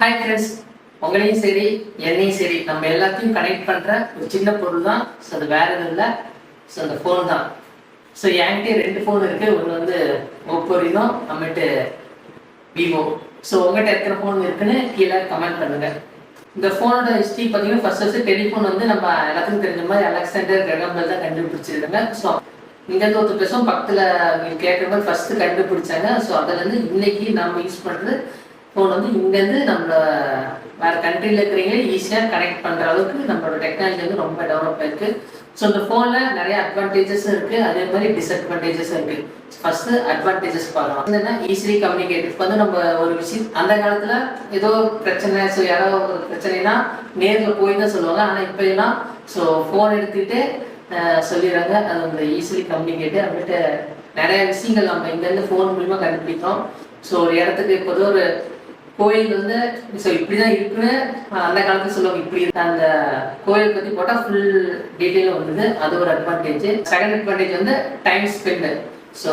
Hi friends உங்களையும் சரி என்னையும் சரி நம்ம எல்லாத்தையும் கனெக்ட் பண்ற ஒரு சின்ன பொருள் தான் ஸோ அது வேற எதுவும் இல்லை. ஸோ அந்த ஃபோன் தான். ஸோ என்கிட்ட ரெண்டு ஃபோன் இருக்கு. ஒன்று வந்து ஒப்போ ரீனோ நம்மகிட்ட விவோ ஸோ உங்ககிட்ட எத்தனை ஃபோன் இருக்குன்னு கீழே கமெண்ட் பண்ணுங்க. இந்த ஃபோனோட ஹிஸ்ட்ரி பார்த்தீங்கன்னா ஃபர்ஸ்ட் ஃபர்ஸ்ட் டெலிஃபோன் வந்து நம்ம எல்லாத்துக்கும் தெரிஞ்ச மாதிரி அலெக்சாண்டர் கிரகம்பல் தான் கண்டுபிடிச்சிருக்காங்க. ஸோ இங்கேருந்து ஒருத்தர் பேசும் பக்கத்தில் கேட்குற மாதிரி ஃபர்ஸ்ட் கண்டுபிடிச்சாங்க. ஸோ அதுலேருந்து இன்னைக்கு நம்ம யூஸ் பண்ணுறது ஃபோன் வந்து இங்கேருந்து நம்மள வேறு கண்ட்ரியில் இருக்கிறவங்களே ஈஸியாக கனெக்ட் பண்ணுற அளவுக்கு நம்மளோட டெக்னாலஜி வந்து ரொம்ப டெவலப் ஆயிருக்கு. ஸோ இந்த ஃபோனில் நிறைய அட்வான்டேஜஸும் இருக்குது அதே மாதிரி டிஸ்அட்வான்டேஜஸும் இருக்குது ஃபஸ்ட்டு அட்வான்டேஜஸ் பார்க்கலாம். என்னன்னா ஈஸிலி கம்யூனிகேட் இப்போ வந்து நம்ம ஒரு விஷயம் அந்த காலத்தில் ஏதோ பிரச்சனை ஸோ யாரோ ஒரு பிரச்சனைனா நேரில் போய் தான் சொல்லுவாங்க. ஆனால் இப்போ எல்லாம் ஸோ ஃபோன் எடுத்துக்கிட்டு சொல்லிடுறாங்க. அது வந்து ஈஸிலி கம்யூனிகேட்டு அப்படின்ட்டு நிறைய விஷயங்கள் நம்ம இங்கேருந்து ஃபோன் மூலிமா கண்டுபிடிக்கிறோம். ஸோ ஒரு இடத்துக்கு இப்போது ஒரு கோயில் வந்து ஸோ இப்படிதான் இருக்குன்னு அந்த காலத்துல சொல்லுவாங்க. இப்படி அந்த கோயில் பத்தி போட்டா ஃபுல் டீட்டெயிலும் வந்தது. அது ஒரு அட்வான்டேஜ் செகண்ட் அட்வான்டேஜ் வந்து டைம் ஸ்பெண்டு ஸோ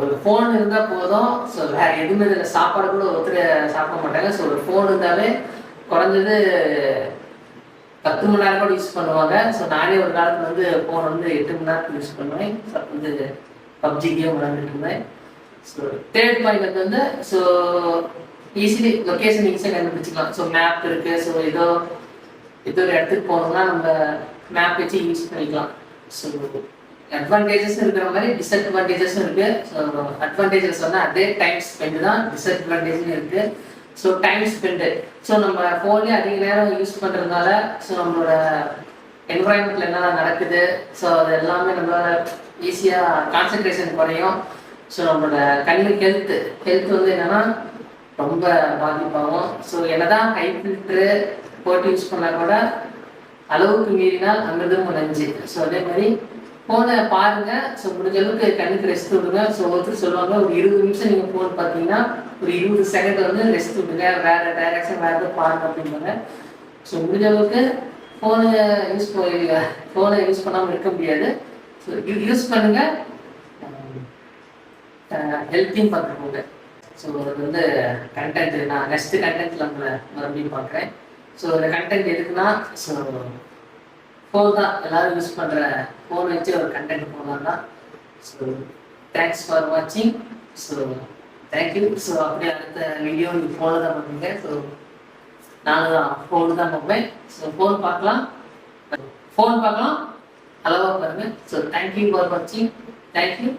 ஒரு ஃபோன் இருந்தா போதும். ஸோ வேற எதுவுமே இதில் சாப்பாடு கூட ஒருத்தர் சாப்பிட மாட்டாங்க. ஸோ ஒரு ஃபோன் இருந்தாலே குறைஞ்சது பத்து மணி நேரம் கூட யூஸ் பண்ணுவாங்க. ஸோ நானே ஒரு காலத்துல வந்து ஃபோன் வந்து எட்டு மணி நேரத்துக்கு யூஸ் பண்ணுவேன். வந்து பப்ஜி கேம் விளாண்டுட்டு இருந்தேன். ஸோ தேர்ட் பாயிண்ட் வந்து ஸோ ஈஸிலி லொக்கேஷன் ஈஸியாக கண்டுபிடிச்சிக்கலாம் ஸோ மேப் இருக்கு. ஸோ ஏதோ ஏதோ ஒரு இடத்துக்கு போகணும்னா நம்ம மேப் வச்சு யூஸ் பண்ணிக்கலாம். ஸோ அட்வான்டேஜஸ் இருக்கிற மாதிரி டிஸ்அட்வான்டேஜஸும் இருக்கு. ஸோ அட்வான்டேஜஸ் வந்து அதே டைம் ஸ்பெண்ட் தான் டிஸ்அட்வான்டேஜும் இருக்கு. ஸோ டைம் ஸ்பெண்டு ஸோ நம்ம ஃபோன்லேயே அதிக நேரம் யூஸ் பண்ணுறதுனால ஸோ நம்மளோட என்வரான்மெண்ட்ல என்ன நடக்குது? ஸோ அது எல்லாமே நம்மளால ஈஸியாக கான்சென்ட்ரேஷன் குறையும். ஸோ நம்மளோட கண்ணு ஹெல்த் ஹெல்த் வந்து என்னன்னா ரொம்ப பாதிப்பாகும். ஸோ என்னதான் ஹை ஃபில்ட்ரு போட்டு யூஸ் பண்ணால் கூட அளவுக்கு மீறினால் அமிர்தம் நஞ்சு ஸோ அதே மாதிரி ஃபோனை பாருங்க. ஸோ முடிஞ்ச அளவுக்கு கண்ணுக்கு ரெஸ்ட் விடுங்க ஸோ ஒருத்தர் சொல்லுவாங்க ஒரு இருபது நிமிஷம் நீங்கள் ஃபோன் பார்த்தீங்கன்னா ஒரு இருபது செகண்ட் வந்து ரெஸ்ட் விடுங்க வேற டைரக்ஷன் வேற எதுவும் பாருங்க அப்படிம்பாங்க. ஸோ முடிஞ்ச அளவுக்கு ஃபோனை யூஸ் ஃபோனை யூஸ் பண்ணாமல் இருக்க முடியாது. ஸோ யூஸ் பண்ணுங்க. ஹெல்த்தையும் பார்த்துக்கோங்க. ஸோ அது வந்து கண்டென்ட் நான் நெக்ஸ்ட் கண்டென்ட்ல உங்களை மறுபடியும் பார்க்குறேன். ஸோ இந்த கண்டென்ட் எதுக்குன்னா ஸோ ஃபோன் தான் எல்லாரும் யூஸ் பண்ணுற ஃபோன் வச்சு ஒரு கண்டென்ட் போடலாம் தான் ஸோ தேங்க்ஸ் ஃபார் வாட்சிங் ஸோ தேங்க்யூ ஸோ அப்படியே அடுத்த வீடியோ நீங்கள் ஃபோனில் தான் பண்ணுங்க. ஸோ நானும் தான் ஃபோனு தான் பார்ப்பேன் ஸோ ஃபோன் பார்க்கலாம். ஃபோன் பார்க்கலாம். அளவாக பாருங்க. ஸோ தேங்க்யூ ஃபார் வாட்சிங் தேங்க்யூ